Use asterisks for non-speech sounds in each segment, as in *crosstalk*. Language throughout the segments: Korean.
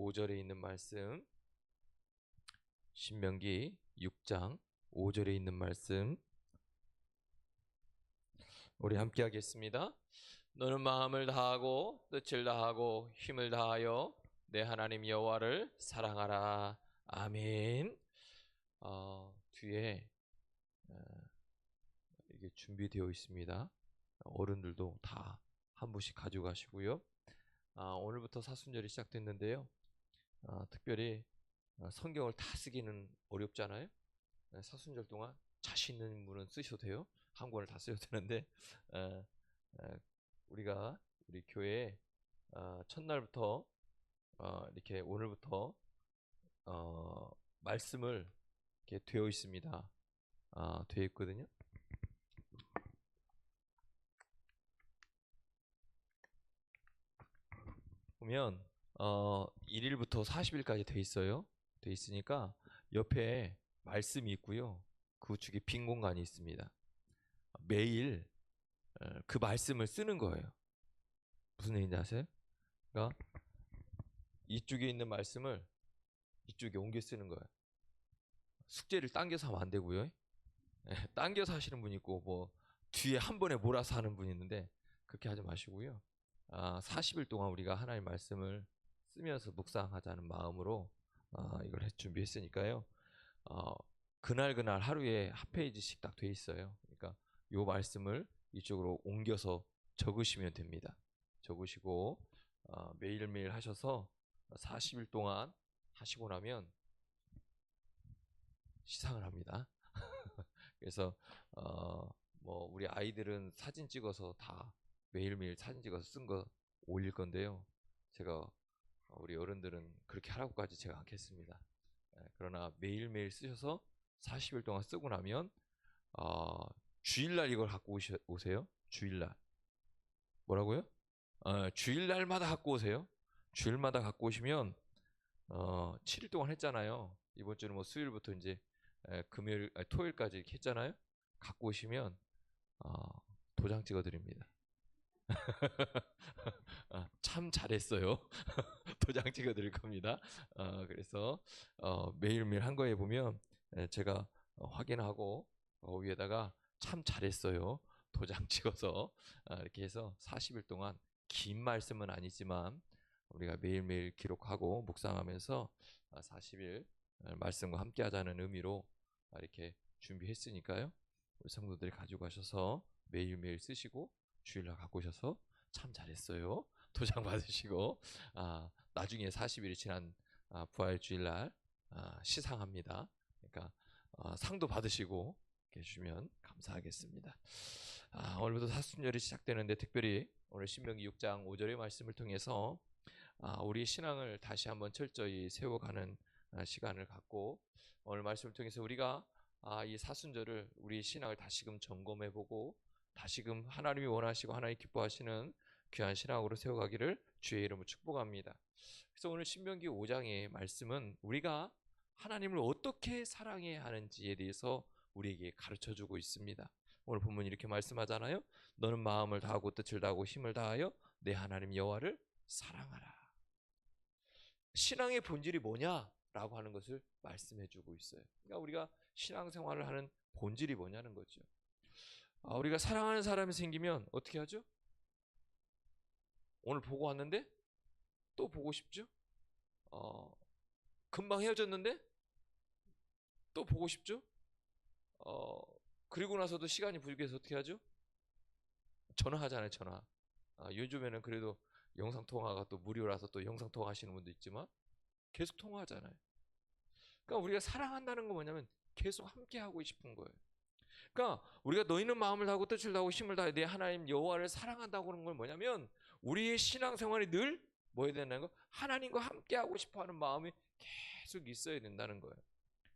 5절에 있는 말씀 신명기 6장 5절에 있는 말씀 우리 함께 하겠습니다. 너는 마음을 다하고 뜻을 다하고 힘을 다하여 내 하나님 여호와를 사랑하라. 아멘. 어, 뒤에 어, 이게 준비되어 있습니다. 어른들도 다 한 분씩 가져가시고요. 아, 오늘부터 사순절이 시작됐는데요. 아, 특별히 어, 성경을 다 쓰기는 어렵잖아요. 네, 사순절 동안 자신 있는 분은 쓰셔도 돼요. 한 권을 다 써도 *laughs* 되는데 어, 어, 우리가 우리 교회 어, 첫날부터 어, 이렇게 오늘부터 어, 말씀을 이렇게 되어 있습니다. 아, 되어 있거든요. 보면 어 1일부터 40일까지 돼 있어요. 돼 있으니까 옆에 말씀이 있고요. 그 우측에 빈 공간이 있습니다. 매일 어, 그 말씀을 쓰는 거예요. 무슨 얘기인지 아세요? 그러니까 이쪽에 있는 말씀을 이쪽에 옮겨 쓰는 거예요. 숙제를 당겨서 하면 안 되고요. 예, 당겨서 하시는 분 있고 뭐 뒤에 한 번에 몰아서 하는 분 있는데 그렇게 하지 마시고요. 아, 40일 동안 우리가 하나님 말씀을 쓰면서 묵상하자는 마음으로 아, 이걸 해- 준비했으니까요. 어, 그날 그날 하루에 한 페이지씩 딱 돼 있어요. 그러니까 요 말씀을 이쪽으로 옮겨서 적으시면 됩니다. 적으시고 어, 매일매일 하셔서 40일 동안 하시고 나면 시상을 합니다. *laughs* 그래서 어, 뭐 우리 아이들은 사진 찍어서 다 매일매일 사진 찍어서 쓴 거 올릴 건데요. 제가 어, 우리 어른들은 그렇게 하라고까지 제가 *laughs* 않겠습니다. 예, 그러나 매일매일 쓰셔서 40일 동안 쓰고 나면 어, 주일날 이걸 갖고 오세요. 주일날. 뭐라고요? 어, 주일날마다 갖고 오세요. 주일마다 갖고 오시면 어, 7일 동안 했잖아요. 이번 주는 뭐 수요일부터 이제 에, 금요일, 아니, 토요일까지 이렇게 했잖아요. 갖고 오시면 어, 도장 찍어 드립니다. *laughs* 아, 참 잘했어요. *laughs* 도장 찍어 드릴 겁니다. 어, 그래서 어, 매일매일 한 거에 보면 에, 제가 어, 확인하고 어, 위에다가 참 잘했어요. 도장 *laughs* 찍어서 아, 이렇게 해서 40일 동안 긴 말씀은 아니지만 우리가 매일매일 기록하고 묵상하면서 아, 40일 말씀과 함께 하자는 의미로 아, 이렇게 준비했으니까요. 우리 성도들이 가지고 가셔서 매일매일 쓰시고 주일날 갖고 오셔서 참 잘했어요. 도장 *laughs* 받으시고 아, 나중에 40일이 지난 아, 부활 주일날 아, 시상합니다. 그러니까 어, 상도 받으시고 해주시면 감사하겠습니다. 아, 오늘부터 사순절이 시작되는데 특별히 오늘 신명기 6장 5절의 말씀을 통해서 아, 우리 신앙을 다시 한번 철저히 세워가는 아, 시간을 갖고 오늘 말씀을 통해서 우리가 아, 이 사순절을 우리 신앙을 다시금 점검해보고 다시금 하나님이 원하시고 하나님 기뻐하시는 귀한 신앙으로 세워가기를 주의 이름으로 축복합니다. 그래서 오늘 신명기 5장의 말씀은 우리가 하나님을 어떻게 사랑해야 하는지에 대해서 우리에게 가르쳐 주고 있습니다. 오늘 본문 이렇게 말씀하잖아요. 너는 마음을 다하고 뜻을 다하고 힘을 다하여 내 하나님 여호와를 사랑하라. 신앙의 본질이 뭐냐라고 하는 것을 말씀해 주고 있어요. 그러니까 우리가 신앙생활을 하는 본질이 뭐냐는 거죠. 아, 우리가 사랑하는 사람이 생기면 어떻게 하죠? 오늘 보고 왔는데 또 보고 싶죠? 어, 금방 헤어졌는데 또 보고 싶죠? 어, 그리고 나서도 시간이 부족해서 어떻게 하죠? 전화하잖아요, 전화. 아, 요즘에는 그래도 영상 통화가 또 무료라서 또 영상 통화 하시는 분도 있지만 계속 통화하잖아요. 그러니까 우리가 사랑한다는 건 뭐냐면 계속 함께 하고 싶은 거예요. 그러니까 우리가 너희는 마음을 다하고 뜻을 다하고 힘을 다해 내 하나님 여호와를 사랑한다고 하는 건 뭐냐면 우리의 신앙생활이 늘 뭐해야 되는 거? 하나님과 함께 하고 싶어하는 마음이 계속 있어야 된다는 거예요.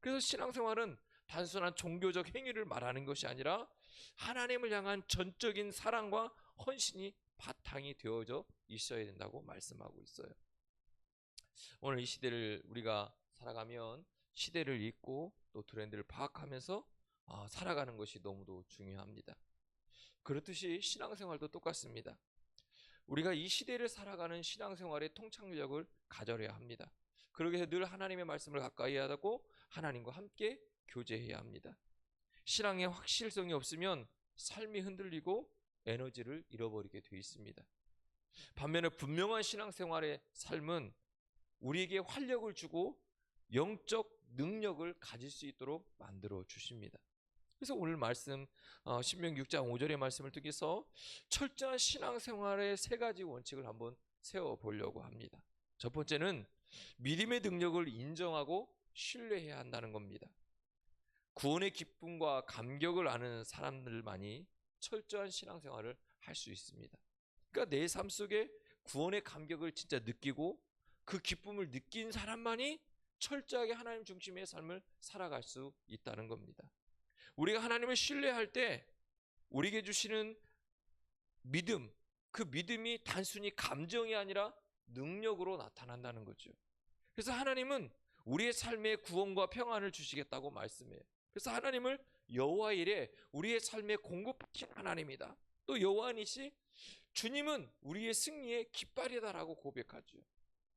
그래서 신앙생활은 단순한 종교적 행위를 말하는 것이 아니라 하나님을 향한 전적인 사랑과 헌신이 바탕이 되어져 있어야 된다고 말씀하고 있어요. 오늘 이 시대를 우리가 살아가면 시대를 읽고 또 트렌드를 파악하면서 아, 살아가는 것이 너무도 중요합니다. 그렇듯이 신앙생활도 똑같습니다. 우리가 이 시대를 살아가는 신앙생활의 통찰력을 가져야 합니다. 그러기 위해서 늘 하나님의 말씀을 가까이 하고 하나님과 함께 교제해야 합니다. 신앙의 확실성이 없으면 삶이 흔들리고 에너지를 잃어버리게 돼 있습니다. 반면에 분명한 신앙생활의 삶은 우리에게 활력을 주고 영적 능력을 가질 수 있도록 만들어 주십니다. 그래서 오늘 말씀 어, 신명기 6장 5절의 말씀을 통해서 철저한 신앙생활의 세 가지 원칙을 한번 세워 보려고 합니다. 첫 번째는 믿음의 능력을 인정하고 신뢰해야 한다는 겁니다. 구원의 기쁨과 감격을 아는 사람들만이 철저한 신앙생활을 할 수 있습니다. 그러니까 내 삶 속에 구원의 감격을 진짜 느끼고 그 기쁨을 느낀 사람만이 철저하게 하나님 중심의 삶을 살아갈 수 있다는 겁니다. 우리가 하나님을 신뢰할 때 우리에게 주시는 믿음, 그 믿음이 단순히 감정이 아니라 능력으로 나타난다는 거죠. 그래서 하나님은 우리의 삶에 구원과 평안을 주시겠다고 말씀해요. 그래서 하나님을 여호와 이래 우리의 삶에 공급하신 하나님이다. 또 여호와니시 주님은 우리의 승리의 깃발이다라고 고백하죠.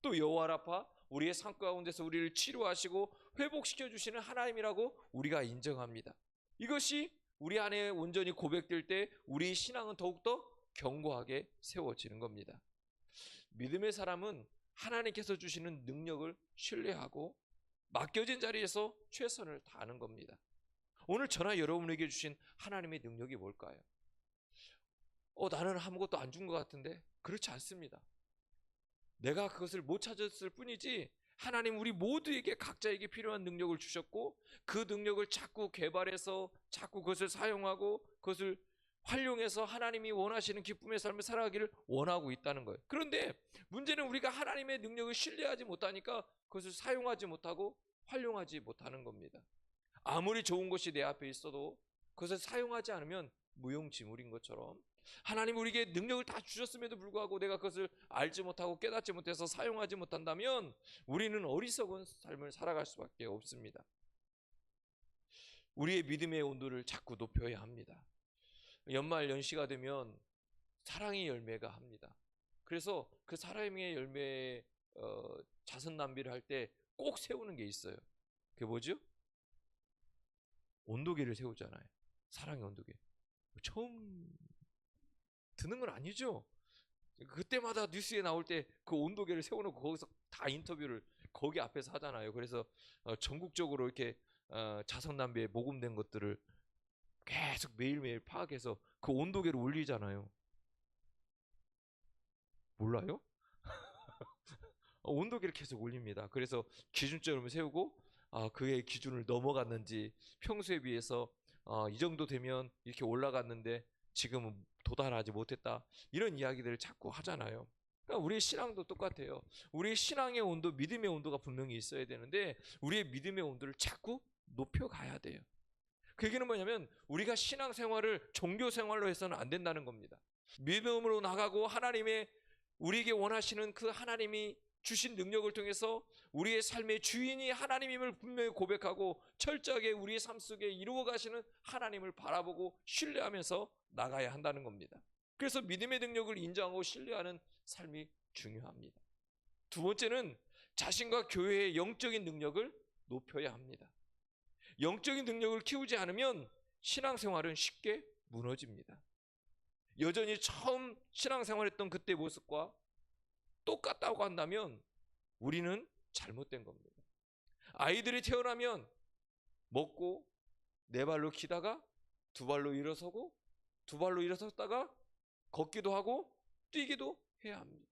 또 여호와 라파 우리의 삶 가운데서 우리를 치료하시고 회복시켜 주시는 하나님이라고 우리가 인정합니다. 이것이 우리 안에 온전히 고백될 때 우리 신앙은 더욱더 견고하게 세워지는 겁니다. 믿음의 사람은 하나님께서 주시는 능력을 신뢰하고 맡겨진 자리에서 최선을 다하는 겁니다. 오늘 저나 여러분에게 주신 하나님의 능력이 뭘까요? 어, 나는 아무것도 안 준 것 같은데 그렇지 않습니다. 내가 그것을 못 찾았을 뿐이지 하나님 우리 모두에게 각자에게 필요한 능력을 주셨고 그 능력을 자꾸 개발해서 자꾸 그것을 사용하고 그것을 활용해서 하나님이 원하시는 기쁨의 삶을 살아가기를 원하고 있다는 거예요. 그런데 문제는 우리가 하나님의 능력을 신뢰하지 못하니까 그것을 사용하지 못하고 활용하지 못하는 겁니다. 아무리 좋은 것이 내 앞에 있어도 그것을 사용하지 않으면 무용지물인 것처럼 하나님 우리에게 능력을 다 주셨음에도 불구하고 내가 그것을 알지 못하고 깨닫지 못해서 사용하지 못한다면 우리는 어리석은 삶을 살아갈 수밖에 없습니다. 우리의 믿음의 온도를 자꾸 높여야 합니다. 연말 연시가 되면 사랑의 열매가 합니다. 그래서 그 사랑의 열매 어, 자선 낭비를 할 때 꼭 세우는 게 있어요. 그게 뭐죠? 온도계를 세우잖아요. 사랑의 온도계. 처음 드는 건 아니죠. 그때마다 뉴스에 나올 때 그 온도계를 세워놓고 거기서 다 인터뷰를 거기 앞에서 하잖아요. 그래서 어, 전국적으로 이렇게 어, 자선 낭비에 모금된 것들을 계속 매일매일 파악해서 그 온도계를 올리잖아요. 몰라요? 어, *laughs* 온도계를 계속 올립니다. 그래서 기준점을 세우고 아, 그의 기준을 넘어갔는지 평소에 비해서 어, 이 정도 되면 이렇게 올라갔는데 지금은 도달하지 못했다. 이런 이야기들을 자꾸 하잖아요. 그러니까 우리의 신앙도 똑같아요. 우리의 신앙의 온도, 믿음의 온도가 분명히 있어야 되는데 우리의 믿음의 온도를 자꾸 높여가야 돼요. 그 얘기는 뭐냐면 우리가 신앙 생활을 종교 생활로 해서는 안 된다는 겁니다. 믿음으로 나가고 하나님의 우리에게 원하시는 그 하나님이 주신 능력을 통해서 우리의 삶의 주인이 하나님임을 분명히 고백하고 철저하게 우리의 삶 속에 이루어 가시는 하나님을 바라보고 신뢰하면서 나가야 한다는 겁니다. 그래서 믿음의 능력을 인정하고 신뢰하는 삶이 중요합니다. 두 번째는 자신과 교회의 영적인 능력을 높여야 합니다. 영적인 능력을 키우지 않으면 신앙생활은 쉽게 무너집니다. 여전히 처음 신앙생활했던 그때 모습과 똑같다고 한다면 우리는 잘못된 겁니다. 아이들이 태어나면 먹고 네 발로 기다가 두 발로 일어서고 두 발로 일어섰다가 걷기도 하고 뛰기도 해야 합니다.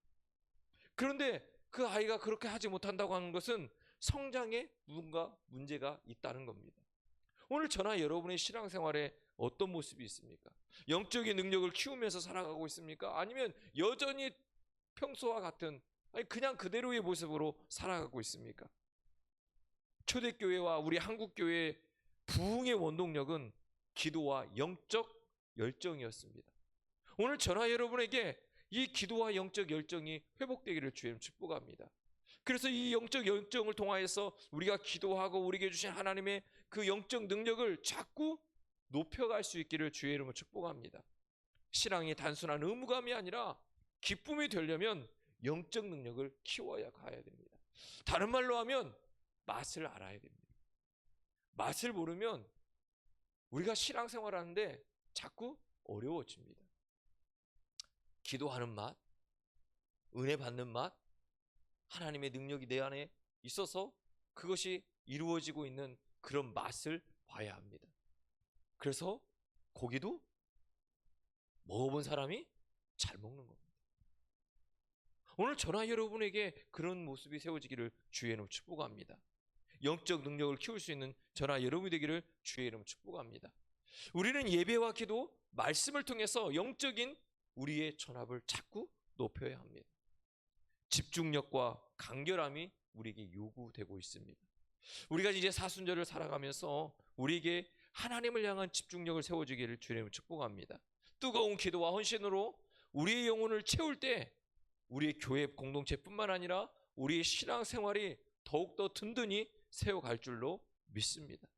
그런데 그 아이가 그렇게 하지 못한다고 하는 것은 성장에 뭔가 문제가 있다는 겁니다. 오늘 저나 여러분의 신앙생활에 어떤 모습이 있습니까? 영적인 능력을 키우면서 살아가고 있습니까? 아니면 여전히 평소와 같은 아니 그냥 그대로의 모습으로 살아가고 있습니까? 초대교회와 우리 한국교회의 부흥의 원동력은 기도와 영적 열정이었습니다. 오늘 전화 여러분에게 이 기도와 영적 열정이 회복되기를 주님 축복합니다. 그래서 이 영적 열정을 통하여서 우리가 기도하고 우리에게 주신 하나님의 그 영적 능력을 자꾸 높여갈 수 있기를 주의 이름으로 축복합니다. 신앙이 단순한 의무감이 아니라 기쁨이 되려면 영적 능력을 키워야 가야 됩니다. 다른 말로 하면 맛을 알아야 됩니다. 맛을 모르면 우리가 신앙생활 하는데 자꾸 어려워집니다. 기도하는 맛, 은혜 받는 맛, 하나님의 능력이 내 안에 있어서 그것이 이루어지고 있는 그런 맛을 봐야 합니다. 그래서 고기도 먹어본 사람이 잘 먹는 겁니다. 오늘 저나 여러분에게 그런 모습이 세워지기를 주의 이름 축복합니다. 영적 능력을 키울 수 있는 저나 여러분이 되기를 주의 이름 축복합니다. 우리는 예배와 기도, 말씀을 통해서 영적인 우리의 전압을 자꾸 높여야 합니다. 집중력과 간결함이 우리에게 요구되고 있습니다. 우리가 이제 사순절을 살아가면서 우리에게 하나님을 향한 집중력을 세워주기를 주님 축복합니다. 뜨거운 기도와 헌신으로 우리의 영혼을 채울 때 우리의 교회 공동체뿐만 아니라 우리의 신앙 생활이 더욱더 든든히 세워갈 줄로 믿습니다.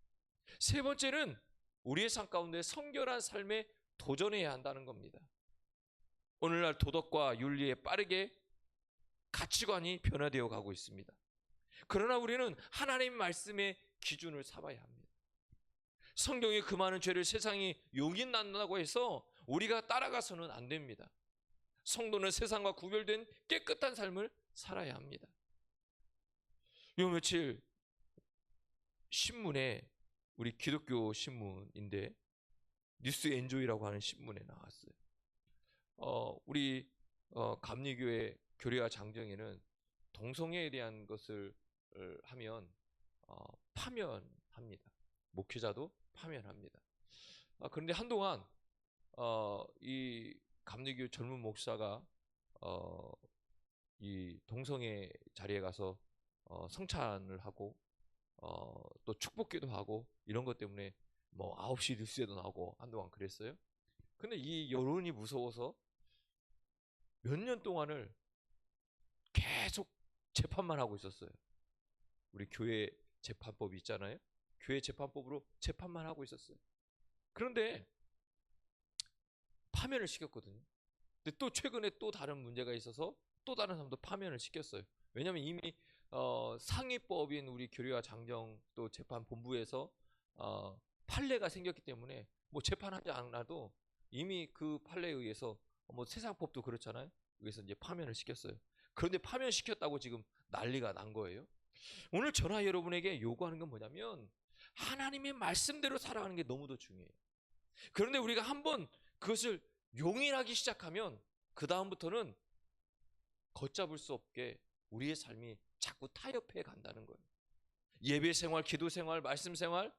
세 번째는 우리의 삶 가운데 성결한 삶에 도전해야 한다는 겁니다. 오늘날 도덕과 윤리에 빠르게 가치관이 변화되어 가고 있습니다. 그러나 우리는 하나님 말씀의 기준을 삼아야 합니다. 성경이 그 많은 죄를 세상이 용인한다고 해서 우리가 따라가서는 안 됩니다. 성도는 세상과 구별된 깨끗한 삶을 살아야 합니다. 요 며칠 신문에 우리 기독교 신문인데 뉴스 엔조이라고 하는 신문에 나왔어요. 어, 우리 어, 감리교회 교리와 장정에는 동성애에 대한 것을 을 하면 어, 파면합니다. 목회자도 파면합니다. 아, 그런데 한동안 어, 이 감리교 젊은 목사가 어, 이 동성애 자리에 가서 어, 성찬을 하고 어, 또 축복기도 하고 이런 것 때문에 뭐 9시 뉴스에도 나오고 한동안 그랬어요. 근데 이 여론이 무서워서 몇 년 동안을 계속 재판만 하고 있었어요. 우리 교회 재판법이 있잖아요. 교회 재판법으로 재판만 하고 있었어요. 그런데 파면을 시켰거든요. 근데 또 최근에 또 다른 문제가 있어서 또 다른 사람도 파면을 시켰어요. 왜냐하면 이미 어, 상위법인 우리 교류와 장정 또 재판 본부에서 어, 판례가 생겼기 때문에 뭐 재판하지 않아도 이미 그 판례에 의해서 뭐 세상법도 그렇잖아요. 그래서 이제 파면을 시켰어요. 그런데 파면 시켰다고 지금 난리가 난 거예요. 오늘 전화 여러분에게 요구하는 건 뭐냐면 하나님의 말씀대로 살아가는 게 너무도 중요해요. 그런데 우리가 한번 그것을 용인하기 시작하면 그 다음부터는 걷잡을 수 없게 우리의 삶이 자꾸 타협해 간다는 거예요. 예배 생활, 기도 생활, 말씀 생활,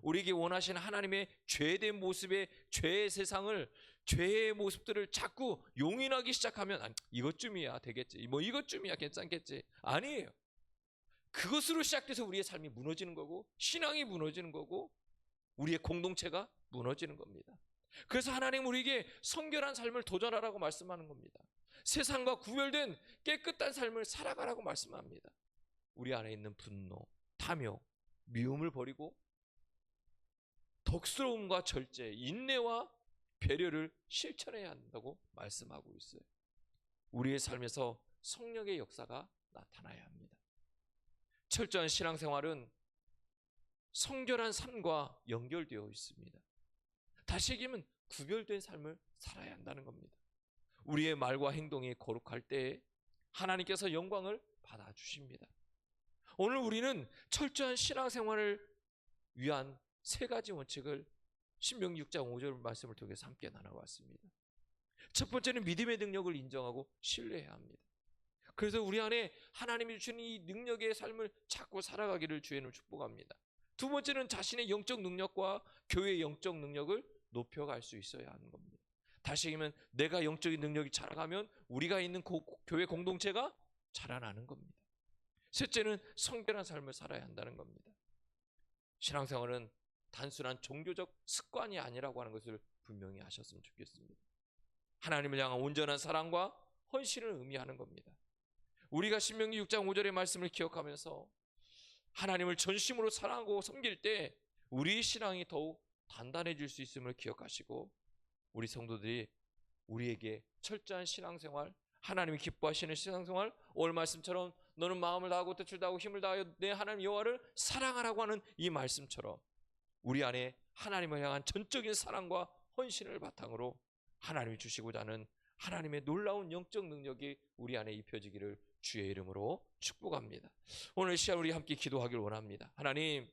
우리에게 원하시는 하나님의 죄된 모습의 죄의 세상을 죄의 모습들을 자꾸 용인하기 시작하면 아, 이것쯤이야 되겠지. 뭐 이것쯤이야 괜찮겠지. 아니에요. 그것으로 시작돼서 우리의 삶이 무너지는 거고 신앙이 무너지는 거고 우리의 공동체가 무너지는 겁니다. 그래서 하나님 우리에게 성결한 삶을 도전하라고 말씀하는 겁니다. 세상과 구별된 깨끗한 삶을 살아가라고 말씀합니다. 우리 안에 있는 분노, 탐욕, 미움을 버리고 덕스러움과 절제, 인내와 배려를 실천해야 한다고 말씀하고 있어요. 우리의 삶에서 성령의 역사가 나타나야 합니다. 철저한 신앙생활은 성결한 삶과 연결되어 있습니다. 다시 얘기하면 구별된 삶을 살아야 한다는 겁니다. 우리의 말과 행동이 거룩할 때 하나님께서 영광을 받아 주십니다. 오늘 우리는 철저한 신앙생활을 위한 세 가지 원칙을 신명기 6장 5절 말씀을 통해서 함께 나눠왔습니다. 첫 번째는 믿음의 능력을 인정하고 신뢰해야 합니다. 그래서 우리 안에 하나님이 주시는 이 능력의 삶을 찾고 살아가기를 주의는 축복합니다. 두 번째는 자신의 영적 능력과 교회의 영적 능력을 높여갈 수 있어야 하는 겁니다. 다시 얘기하면 내가 영적인 능력이 자라가면 우리가 있는 고, 교회 공동체가 자라나는 겁니다. 셋째는 성결한 삶을 살아야 한다는 겁니다. 신앙생활은 단순한 종교적 습관이 아니라고 하는 것을 분명히 하셨으면 좋겠습니다. 하나님을 향한 온전한 사랑과 헌신을 의미하는 겁니다. 우리가 신명기 6장 5절의 말씀을 기억하면서 하나님을 전심으로 사랑하고 섬길 때 우리 신앙이 더욱 단단해질 수 있음을 기억하시고 우리 성도들이 우리에게 철저한 신앙생활, 하나님이 기뻐하시는 신앙생활 오늘 말씀처럼 너는 마음을 다하고 뜻을 다하고 힘을 다하여 내 하나님 여호와를 사랑하라고 하는 이 말씀처럼 우리 안에 하나님을 향한 전적인 사랑과 헌신을 바탕으로 하나님이 주시고자 하는 하나님의 놀라운 영적 능력이 우리 안에 입혀지기를 주의 이름으로 축복합니다. 오늘 시간 우리 함께 기도하길 원합니다. 하나님